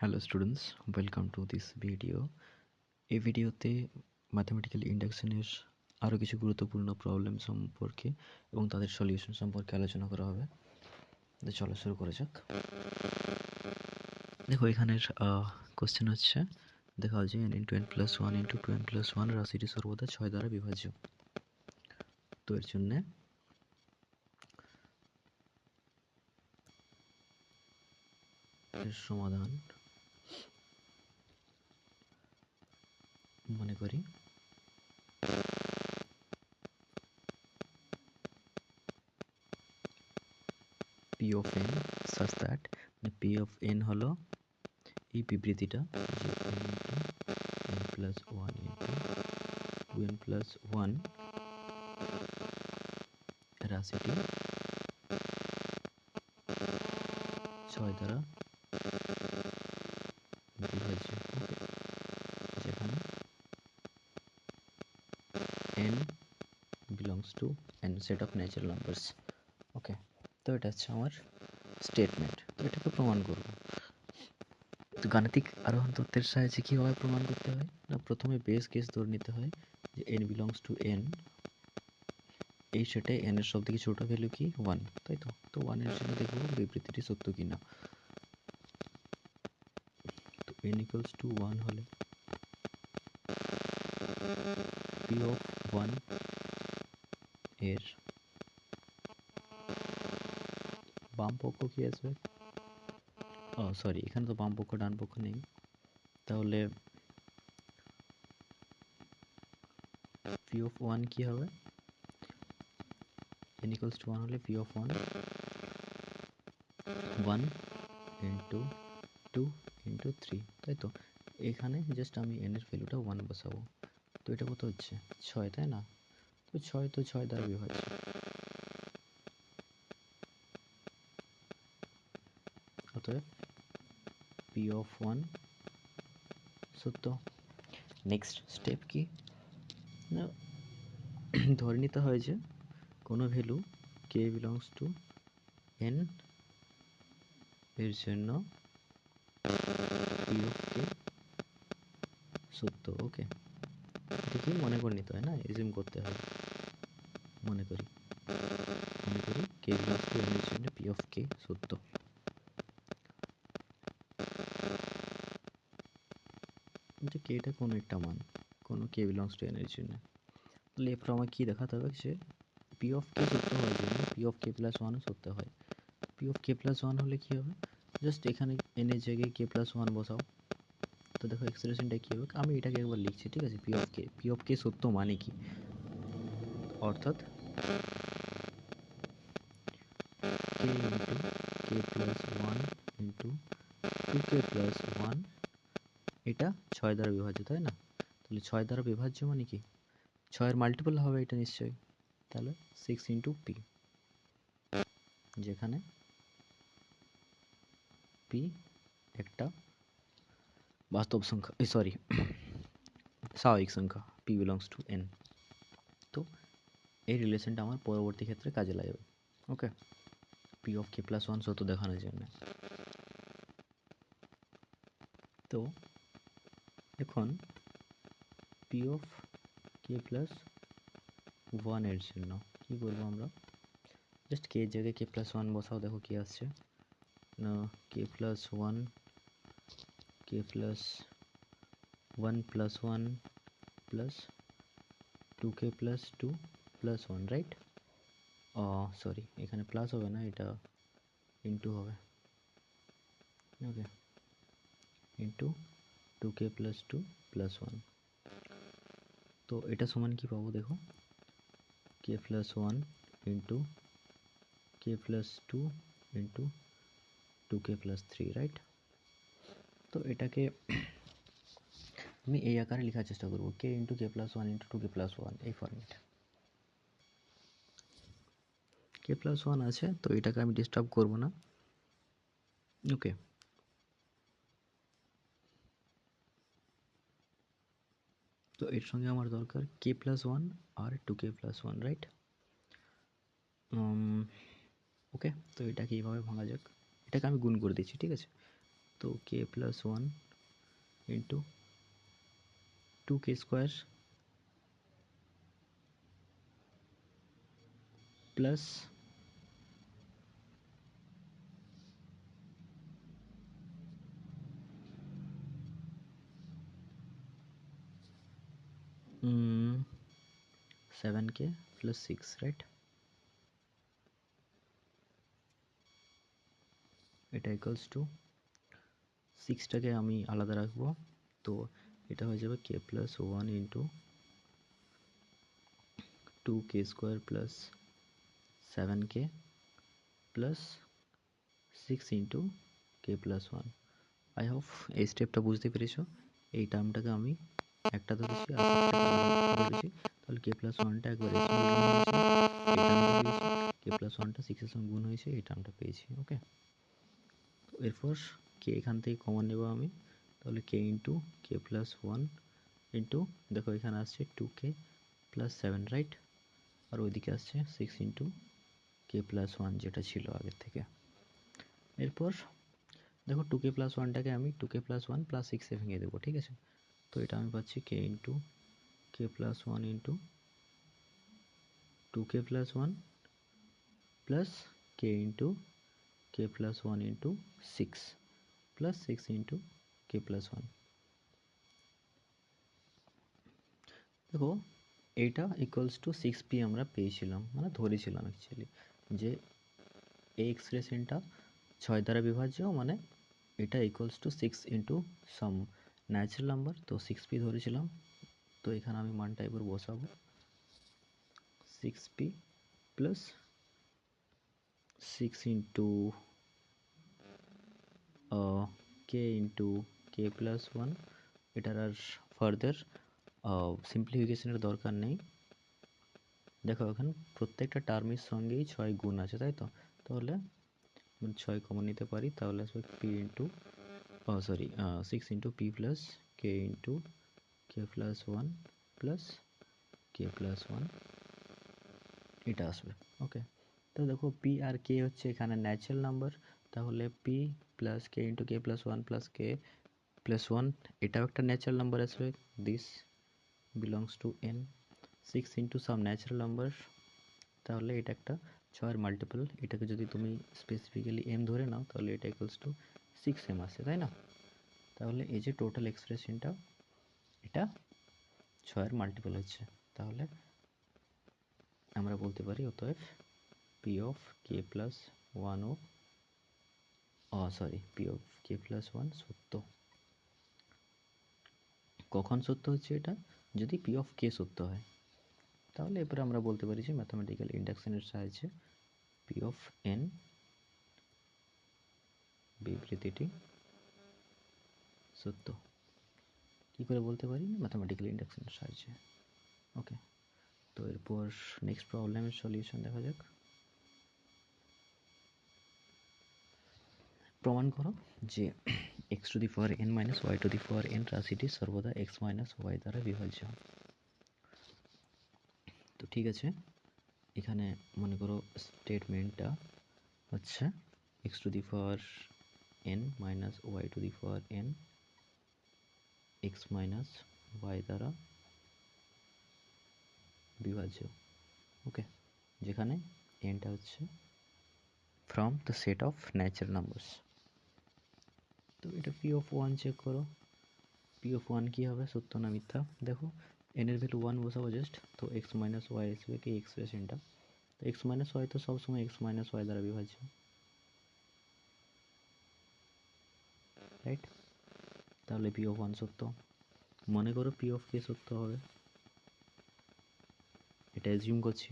Hello students welcome to this video এই ভিডিওতে mathematical ইন্ডাকশনের আরও কিছু গুরুত্বপূর্ণ প্রবলেম সম্পর্কে এবং তাদের সলিউশন সম্পর্কে আলোচনা করা হবে। তো চলো শুরু করা যাক। দেখো এখানের কোশ্চেন হচ্ছে, দেখা যে n into n plus one into two n plus one রাশিটি সর্বদা ছয় দ্বারা বিভাজ্য। তো এর জন্যে এর সমাধান মনে করি। P of n such that P of n হলো এই বিবৃতিটা n plus one into n plus one রাশিটি ছয় দ্বারা বিভাজ্য ওকে যেখানে n belongs to n set of natural numbers. ওকে তো এটা হচ্ছে আমার স্টেটমেন্ট তো এটাকে প্রমাণ করব। তো গাণিতিক আরোহণ তত্ত্বের সাহায্যে কীভাবে প্রমাণ করতে হয়? না, প্রথমে বেস কেস ধরে নিতে হয় যে n বিলংস টু n এই সেটে n এর সব থেকে ছোট ভ্যালু কি? ওয়ান তাই তো? তো ওয়ানের জন্য দেখব বিবৃতিটি সত্য কিনা। তো n ইকুয়ালস টু ওয়ান হলে অফ ওয়ানের বাম পক্ষ কি আসবে ও সরি এখানে তো বাম পক্ষ, ডান পক্ষ নেই। তাহলে পি অফ ওয়ান কি হবে? N equals to 1 হলে p of 1 1 into 2 into 3 তাই তো? এখানে জাস্ট আমি এর ভ্যালুটা 1 বসাবো। তো এটা কত হচ্ছে? ছয়, তাই না? তো ছয় তো ছয় দ্বারা বিভাজ্য অতএব p of 1 সত্য। নেক্সট স্টেপ কি? না, ধরে নিতে হয় যে কোনো value K belongs to n এর জন্য পি অফ কে সত্য ওকে এটা কি মনে করে নিতে হয় না এজিম করতে হয়। মনে করি। মনে করি কে বিলংস টু এর জন্য পি অফ কে সত্য। যে কেটা কোনো একটা মান, কোনো কে বিলংস টু এন এর জন্য। তাহলে এরপর আমার কী দেখাতে হবে? যে পি অফ কে সত্য হওয়ার জন্য পি অফ কে প্লাস ওয়ানও সত্য হয়। P of k plus one হলে কী হবে? জাস্ট এখানে এন এর জায়গায় কে প্লাস ওয়ান বসাও। দেখো এক্সপ্রেশনটা কী হবে? আমি এটাকে একবার লিখছি, ঠিক আছে? P of k P of k সত্য মানে কি? অর্থাৎ k into k plus one into two k plus one এটা ছয় দ্বারা বিভাজ্য, তাই না? তাহলে ছয় দ্বারা বিভাজ্য মানে কি? ছয়ের মাল্টিপল হবে এটা নিশ্চয়ই। তাহলে সিক্স ইন্টু পি যেখানে পি একটা বাস্তব সংখ্যা সরি স্বাভাবিক সংখ্যা পি বিলংস টু এন তো এই রিলেশনটা আমার পরবর্তী ক্ষেত্রে কাজে লাগবে okay P of k plus one সত্য দেখানোর জন্য। তো এখন পি অফ কে প্লাস ওয়ানের জন্য কী করব আমরা? জাস্ট কে জায়গায় কে প্লাস ওয়ান বসাও, দেখো কী আসছে। না k plus one k plus one plus one plus two k plus two plus one right sorry এখানে প্লাস হবে না এটা ইন্টু হবে okay into two k plus two plus one তো এটা সমান কি পাবো দেখো k plus one into k plus two into two k plus three right তো এটাকে আমি এই আকারে লেখার চেষ্টা করব। K into k plus one into two k plus one এই ফর্মেট কে প্লাস ওয়ান আছে, তো এটাকে আমি ডিস্টার্ব করব না। ওকে তো এর সঙ্গে আমার দরকার কে প্লাস ওয়ান আর two k plus one right okay তো এটাকে এইভাবে ভাঙা যাক। এটাকে আমি গুণ করে দিচ্ছি, ঠিক আছে? তো k plus one into two k square plus seven k plus six right এটা ইকুয়ালস টু সিক্সটাকে আমি আলাদা রাখব। তো এটা হয়ে যাবে k plus one into two k square plus seven k plus six into k plus one I hope এই স্টেপটা বুঝতে পেরেছ। এই টার্মটাকে আমি একটা ধরেছি ধরেছি তাহলে কে প্লাস ওয়ানটা একবার কে প্লাস ওয়ানটা সিক্সের সঙ্গে গুণ হয়েছে। এই টার্মটা পেয়েছি ওকে এরপর কে এখান থেকে কমন নেব আমি। তাহলে k into k plus one into দেখো এখানে আসছে two k plus seven right আর ওইদিকে আসছে six into k plus one যেটা ছিল আগের থেকে। এরপর দেখো টু কে প্লাস ওয়ানটাকে আমি two k plus one plus সিক্সে ভেঙে দেবো, ঠিক আছে? তো এটা আমি পাচ্ছি k into k plus one into two k plus one plus k into k plus one into six plus six into k plus one দেখো এইটা ইকুয়ালস টু সিক্স আমরা পেয়েছিলাম মানে ধরেছিলাম অ্যাকচুয়ালি যে এই এক্সপ্রেশনটা ছয় দ্বারা বিভাজ্য মানে এটা equals to six into some natural number তো সিক্স পি ধরেছিলাম, তো এখানে আমি মানটা এবার বসাবো। Six P plus six into k into k plus one এটার আর ফার্দার সিম্পলিফিকেশনের দরকার নেই। দেখো, এখন প্রত্যেকটা টার্মের সঙ্গেই ছয় গুণ আছে, তাই তো? তাহলে ছয় কমন নিতে পারি, তাহলে আসবে P into sorry six into P plus k into k plus one plus k plus one এটা আসবে ওকে তো দেখো পি আর কে হচ্ছে এখানে ন্যাচারাল নাম্বার তাহলে P plus k into k plus one plus k plus one এটাও একটা natural number আসবে this belongs to n six into some natural number তাহলে এটা একটা ছয়ের মাল্টিপল এটাকে যদি তুমি স্পেসিফিক্যালি এম ধরে নাও, তাহলে এটা ইকুয়ালস টু সিক্স এম আসে তাই না? তাহলে এই যে টোটাল এক্সপ্রেশনটা এটা ছয়ের মাল্টিপল হচ্ছে। তাহলে আমরা বলতে পারি অতএব P of k plus one oh sorry P of k plus one সত্য। কখন সত্য হচ্ছে এটা? যদি পি অফ কে সত্য হয়, তাহলে এরপরে আমরা বলতে পারি যে ম্যাথামেটিক্যাল ইন্ডাকশনের সাহায্যে পি অফ এন বিবৃতিটি সত্য। কী করে বলতে পারি? ম্যাথামেটিক্যাল ইন্ডাকশনের সাহায্যে। ওকে তো এরপর নেক্সট প্রবলেমের সলিউশন দেখা যাক। প্রমাণ করো যে x to the power n minus y to the power n রাশিটি সর্বদা এক্স মাইনাস ওয়াই দ্বারা বিভাজ্য। তো ঠিক আছে, এখানে মনে করো স্টেটমেন্টটা হচ্ছে x to the power n minus y to the power n x minus y দ্বারা বিভাজ্য। ওকে যেখানে এনটা হচ্ছে from the set of natural numbers তো এটা পি অফ ওয়ান চেক করো। পি অফ ওয়ান কী হবে? সত্য না মিথ্যা? দেখো এন এর ভ্যালু ওয়ান বসাবো জাস্ট তো এক্স মাইনাস ওয়াই আসবে কি এক্সপ্রেশনটা তো এক্স মাইনাস ওয়াই তো সবসময় এক্স মাইনাস ওয়াই দ্বারা বিভাজ্য। রাইট তাহলে পি অফ ওয়ান সত্য। মনে করো পি অফ কে সত্য হবে। এটা অ্যাজিউম করছি।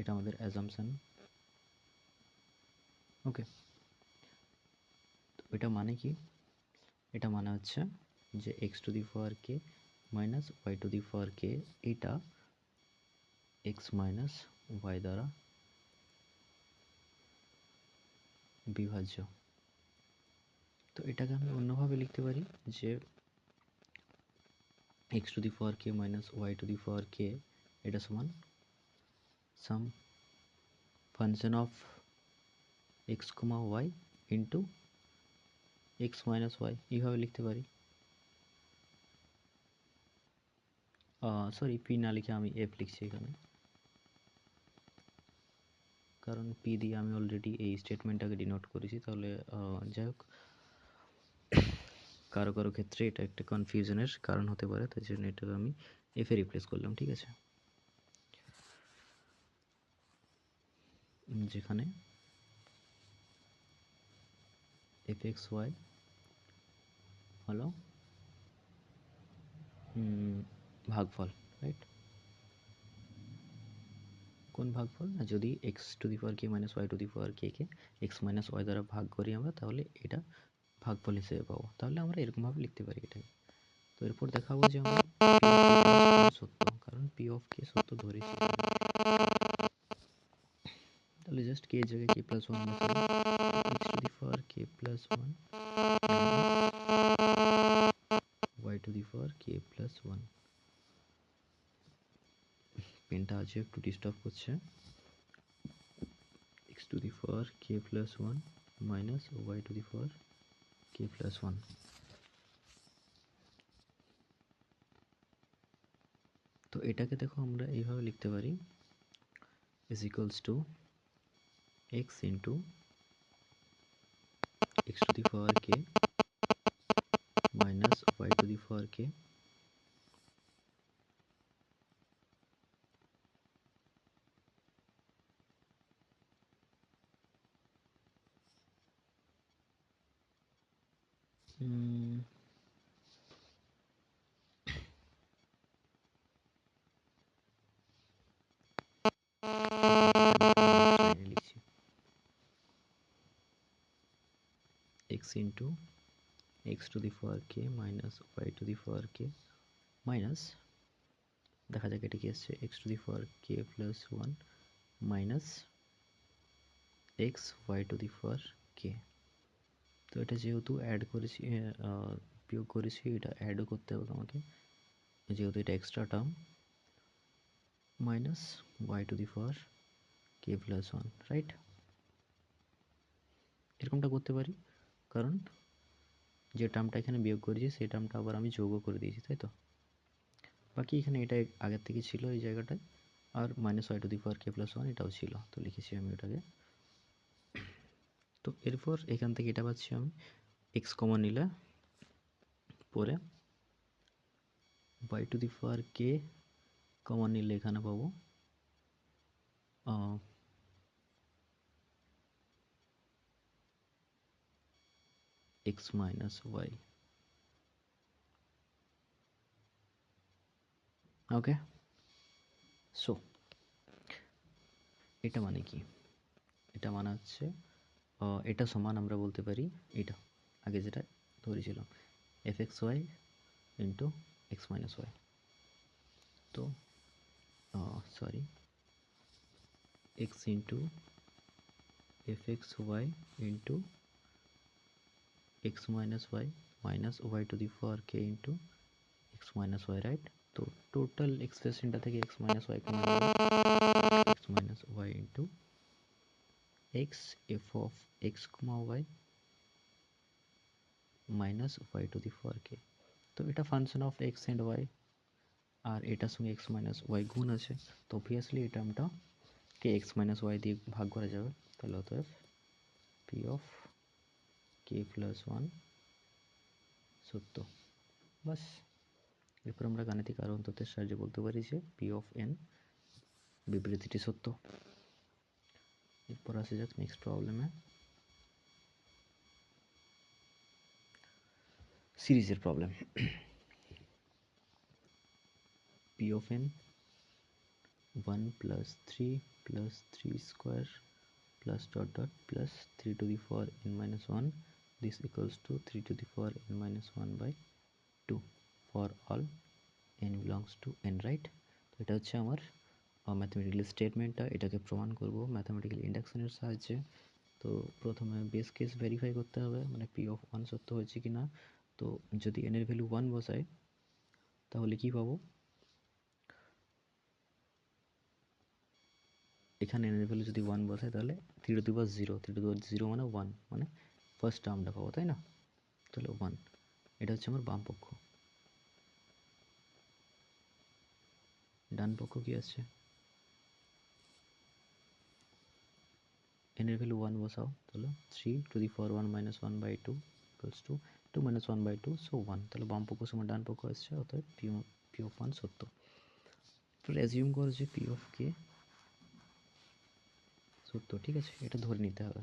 এটা আমাদের অ্যাজামশান ওকে এটা মানে কি? এটা মানে হচ্ছে যে x to the power k minus y to the power k এটা এক্স মাইনাস ওয়াই দ্বারা বিভাজ্য। তো এটাকে আমি অন্যভাবে লিখতে পারি যে x to the power k minus y to the power k এটা সমান some function of x comma y into x minus y, এইভাবে লিখতে পারি। সরি পি না লিখে আমি এফ লিখছি এখানে। কারণ পি দিয়ে আমি অলরেডি এই স্টেটমেন্টটাকে ডিনোট করেছি, তাহলে যাই হোক। কারও কারও ক্ষেত্রে এটা একটা কনফিউশনের কারণ হতে পারে, তাই জন্য এটাকে আমি এফে রিপ্লেস করলাম, ঠিক আছে? যেখানে এফ এক্স ওয়াই হলো ভাগফল রাইট কোন ভাগফল? না যদি x to the power k minus y to the power k k x minus y দ্বারা ভাগ করি আমরা, তাহলে এটা ভাগফল হিসেবে পাবো। তাহলে আমরা এরকমভাবে লিখতে পারি এটাকে। তো এরপর দেখাবো যে আমরা সত্য, কারণ পি অফ কে সত্য ধরেছি। তাহলে জাস্ট কে জায়গায় k plus one x to the k plus one y to the power k plus one পেনটা আছে একটু ডিস্টার্ব করছে। X to the power k plus one minus y to the power k plus one তো এটাকে দেখো আমরা এইভাবে লিখতে পারি। Is equals to x into x to the power k minus y to the power k into x to the power k minus y to the power k minus, দেখা যাক এটা কি আসছে, x to the power k plus 1 minus x, y to the power k. তো এটা যেহেতু add করেছি বিয়োগ করেছি, এটা অ্যাডও করতে হবে তোমাকে। যেহেতু এটা extra term minus y to the power k plus one right এরকমটা করতে পারি। কারণ যে টার্মটা এখানে বিয়োগ করেছি, সেই টার্মটা আবার আমি যোগও করে দিয়েছি, তাই তো? বাকি এখানে এটা আগের থেকে ছিল এই জায়গাটায়, আর minus y to the power k plus one এটাও ছিল, তো লিখেছি আমি ওটাকে। তো এরপর এখান থেকে এটা পাচ্ছি আমি এক্স কমন নিলে, পরে y to the power k common নিলে এখানে পাবো x minus y okay so এটা মানে কি এটা মানে হচ্ছে আহ, এটা সমান আমরা বলতে পারি এটা আগে যেটা ধরেছিলাম f x y into x minus y তো sorry x into f x y into x minus y minus y to the power k into x minus y right তো টোটাল এক্সপ্রেশনটা থেকে x minus y common x minus y into x f of x comma y minus y to the power k তো এটা function of x and y আর এটার সঙ্গে x minus Y গুণ আছে তো অবভিয়াসলি এই টার্মটা কে এক্স মাইনাস ওয়াই দিয়ে ভাগ করা যাবে তাহলে অতএব P of k plus one সত্য। বাস, এরপর আমরা গাণিতিক আরোহণ তথ্যের সাহায্যে বলতে পারি যে পি অফ এন বিবৃতিটি সত্য। এরপর আসে যাক নেক্সট প্রবলেমে সিরিজের problem p of n one plus three plus three square plus dot dot plus 3 to the power n minus 1 this equals to 3 to the power n minus 1 by 2 for all n belongs to n, right? তো এটা হচ্ছে আমার mathematical স্টেটমেন্টটা এটাকে প্রমাণ করব mathematical ইন্ডাকশনের সাহায্যে। তো প্রথমে বেস কেস ভেরিফাই করতে হবে মানে পি অফ ওয়ান সত্য হয়েছে কি না তো যদি এন এর ভ্যালু ওয়ান বসাই, তাহলে কি পাবো? এখানে এন এর ভ্যালু যদি ওয়ান বসাই, তাহলে three to power zero three to power zero মানে ওয়ান মানে ফার্স্ট টার্মটা পাবো, তাই না? তাহলে ওয়ান এটা হচ্ছে আমার বাম পক্ষ। ডান পক্ষ কি আছে? এন এর ভ্যালু ওয়ান বসাও, তাহলে three to the power one minus one by two equals to two minus one by two so one তাহলে বাম পক্ষ সময় ডান পক্ষ আসছে অর্থাৎ পি পি অফ ওয়ান সত্য। এবার অ্যাজিউম করো যে পি অফ কে সত্য, ঠিক আছে? এটা ধরে নিতে হবে।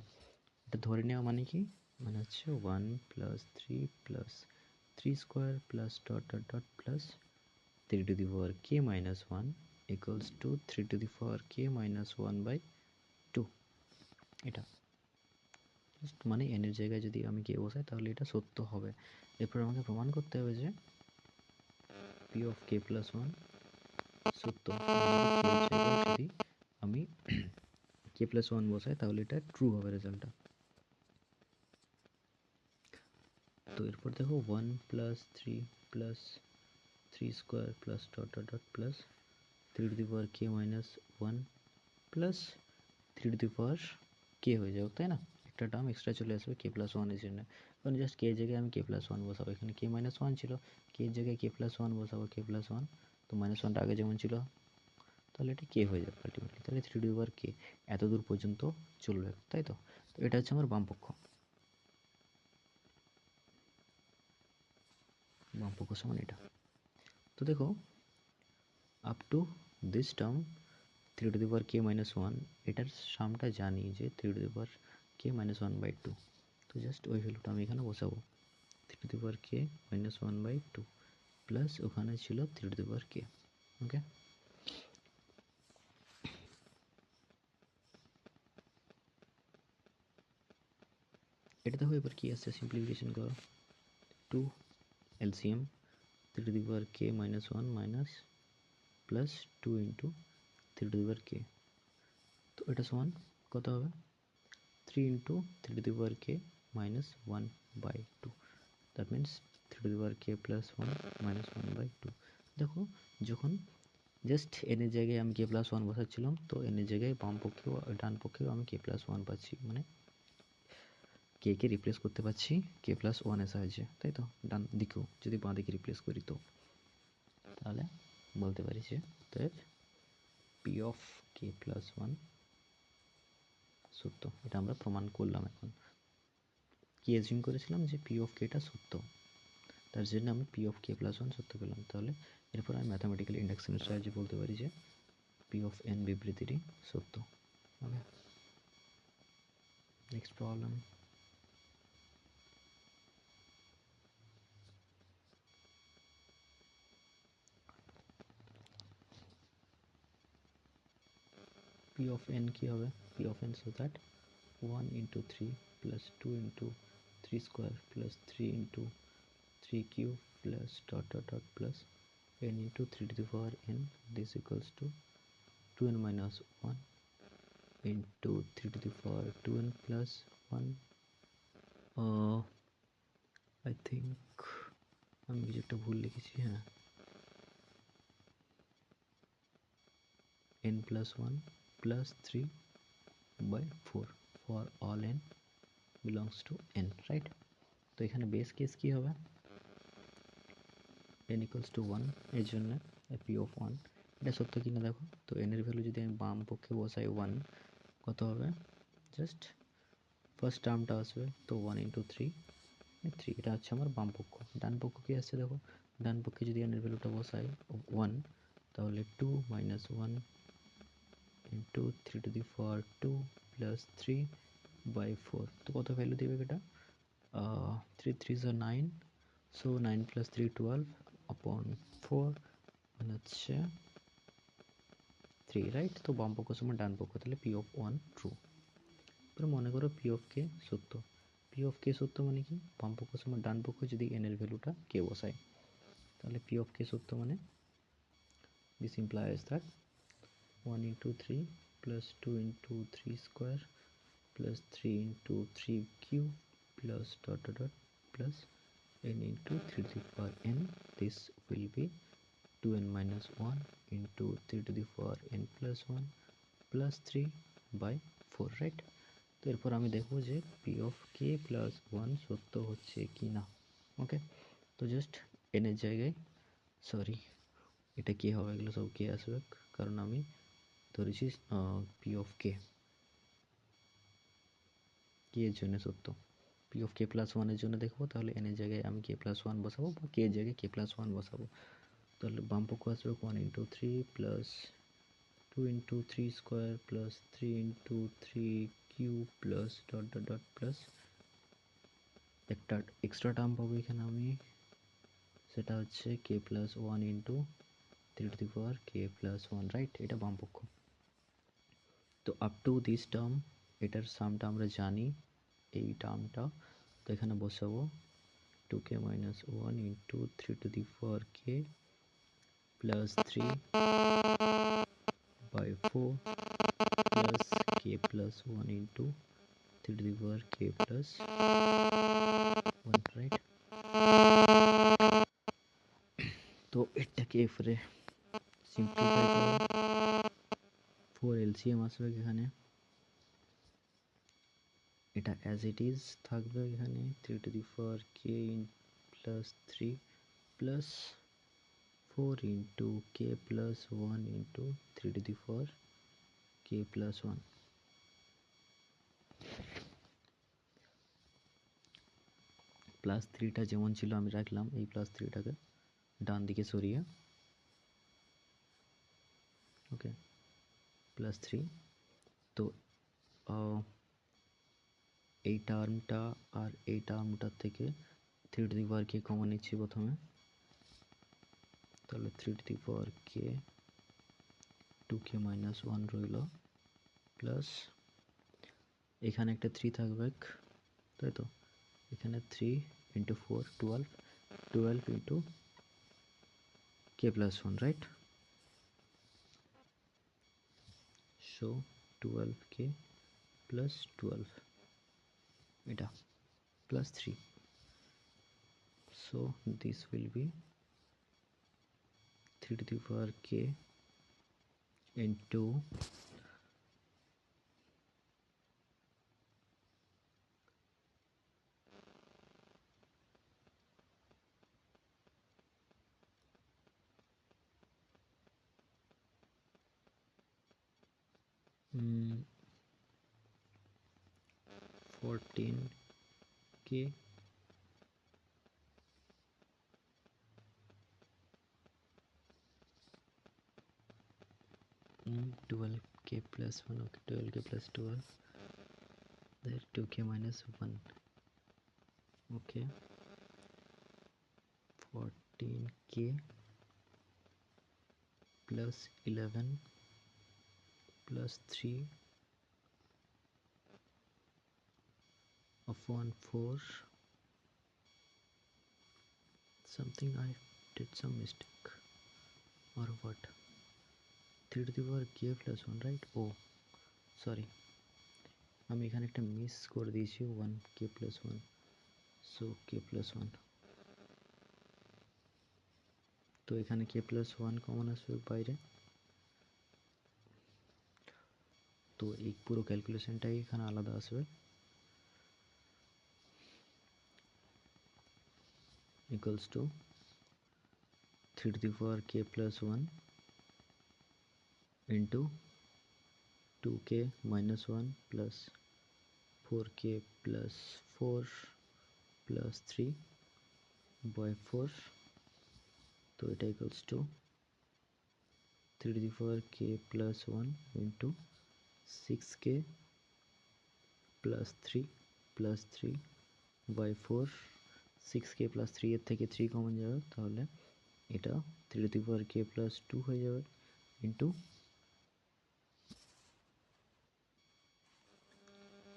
এটা ধরে নেওয়া মানে কি? মানে হচ্ছে one plus three plus three square plus dot dot dot plus three to the power k minus one equals to three to the power k minus one by two এটা। Just মানে এনের জায়গায় যদি আমি কে বসাই, তাহলে এটা সত্য হবে। এরপর আমাকে প্রমাণ করতে হবে যে p of k plus one সত্য। যদি আমি কে প্লাস ওয়ান বসাই, তাহলে এটা ট্রু হবে রেজাল্টটা তো এরপর দেখো one plus three plus three square plus dot dot dot plus three to the power k minus one plus three to the power k হয়ে যাবে, তাই না? একটা টার্ম এক্সট্রা চলে আসবে কে প্লাস ওয়ানের জন্য। কারণ জাস্ট কে জায়গায় আমি কে প্লাস ওয়ান বসাবো। এখানে কে মাইনাস ওয়ান ছিল কে জায়গায় কে প্লাস ওয়ান বসাবো কে প্লাস ওয়ান তো মাইনাস ওয়ানটা আগে যেমন ছিল, তাহলে এটা কে হয়ে যাবে আলটিমেটলি তাহলে থ্রি ডি ওভার কে এত দূর পর্যন্ত চলবে, তাই তো? তো এটা হচ্ছে আমার বাম পক্ষ বাম পক্ষ সমান এটা। তো দেখো up to this term three to the power k minus one এটার সামটা জানি যে three to the power k minus one by two তো জাস্ট ওই ভ্যালুটা আমি এখানে বসাবো। Three to the power k minus one by two plus ওখানে ছিল three to the power k okay এটা দেখো এবার কি আসছে সিম্পলিফিকেশন করো। Two LCM three to the power k minus one minus plus two into three to the power k তো এটা সমান কত হবে three into three to the power k minus one by two that means three to the power k plus one minus one by two দেখো যখন just এনের জায়গায় আমি কে প্লাস ওয়ান বসাচ্ছিলাম তো এনের জায়গায় বাম পক্ষেও ডান পক্ষেও আমি কে প্লাস ওয়ান পাচ্ছি মানে কে কে রিপ্লেস করতে পারছি? কে প্লাস ওয়ানের সাহায্যে তাই তো? ডান দিকেও, যদি বাঁ দিকে রিপ্লেস করি তো। তাহলে বলতে পারি যে অতএব p of k plus one সত্য। এটা আমরা প্রমাণ করলাম এখন। কি অ্যাজিউম করেছিলাম যে পি অফ কেটা সত্য? তার জন্য আমি p of k plus one সত্য পেলাম। তাহলে এরপর আমি ম্যাথামেটিক্যাল ইন্ডাকশনের সাহায্যে বলতে পারি যে পি অফ এন বিবৃতিটি সত্য। Okay next problem p of n কি হবে p of n so that 1 into 3 plus 2 into 3 square plus 3 into 3 cube plus dot dot dot plus n into 3 to the power n this equals to 2n minus 1 into 3 to the power 2n plus 1 uh, I think আমি কিছু একটা ভুল লিখেছি হ্যাঁ n plus 1 plus 3 by 4 for all n belongs to n, right? তো এখানে base case কি হবে? n equals to 1 এর জন্য p of 1 এটা সত্য কিনা দেখো? তো n এর ভ্যালু যদি আমি বাম পক্ষে বসাই 1 কত হবে? জাস্ট ফার্স্ট টার্মটা আসবে তো 1 ইন্টু থ্রি থ্রি এটা হচ্ছে আমার বাম পক্ষ। ডান পক্ষ কি আসছে দেখো? ডান পক্ষে যদি n এর ভ্যালুটা বসাই 1 তাহলে 2 minus 1 into three to the power two plus three by four তো কত ভ্যালু দেবে এটা থ্রি থ্রি জা nine so nine plus three twelve upon four মানে হচ্ছে থ্রি রাইট তো বাম পক্ষ সময় ডান পক্ষ, তাহলে পি অফ ওয়ান ট্রু এবার মনে করো পি অফ কে সত্য। পি অফ কে সত্য মানে কি? বাম পক্ষ সময় ডান পক্ষ যদি এন এর ভ্যালুটা কে বসায়। তাহলে পি অফ কে সত্য মানে this implies that 1 into 3 plus 2 into 3 square plus 3 into 3 cube plus dot dot dot plus n into 3 to the power n this will be 2n minus 1 into 3 to the power n plus 1 plus 3 by 4 right তো এরপর আমি দেখব যে p of k plus one সত্য হচ্ছে কি না ওকে তো জাস্ট এনের জায়গায় সরি এটা কে হবে এগুলো সব কে আসবে কারণ আমি ধরেছি পি অফ কে কে এর জন্য সত্য। পি অফ কে প্লাস ওয়ানের জন্য দেখব, তাহলে এনের জায়গায় আমি কে প্লাস ওয়ান বসাবো বা কে এর জায়গায় কে প্লাস ওয়ান বসাবো। তাহলে বাম আসবে one into three plus two into three square plus three into three cube plus dot dot dot plus একটা এক্সট্রা টার্ম পাবো এখানে আমি। সেটা হচ্ছে k plus one into three to the power k plus one right এটা বাম পক্ষ। তো আপ টু দিস টার্ম এটার সামটা আমরা জানি, এই টার্মটা তো এখানে বসাবো two k minus one into three to the power k plus three by four plus k plus one into three to the power k plus one right তো এটাকে এফরে সিম্পলিফাই করো। ফোর এলসিএম আসবে এখানে। এটা অ্যাজ ইট ইজ থাকবে এখানে। Three to the power k plus three plus four into k plus one into three to the power k plus one plus থ্রিটা যেমন ছিল আমি রাখলাম, এই প্লাস থ্রিটাকে ডান দিকে সরিয়ে। ওকে প্লাস থ্রি তো এই টার্মটা আর এই টার্মটার থেকে three the power k common নিচ্ছি প্রথমে। তাহলে three to the power k two k minus one রইল প্লাস এখানে একটা থ্রি থাকবে তাই তো? এখানে three into four twelve twelve into k plus one right so twelve k plus twelve এটা plus three so this will be 3 to the power k into fourteen k hmm, twelve k plus one okay twelve k plus twelve there two k minus one okay fourteen k plus eleven plus 3 upon 4 something I did some mistake or what 3 to the power k plus 1 right oh sorry আমি এখানে একটা miss করে দিয়েছি one k plus one so k plus one তো এখানে কে plus one common আসবে বাইরে তো এই পুরো ক্যালকুলেশনটাই এখানে আলাদা আসবে equals to 3 to the power k plus 1 into 2k minus 1 plus 4k plus 4 plus 3 by 4 তো এটা equals to 3 to the power k plus 1 into 6k plus 3 plus 3 by 4 six k plus three এর থেকে three common যাবে তাহলে এটা three to power k plus two হয়ে যাবে into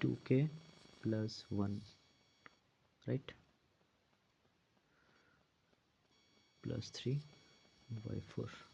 two k plus one right plus three by four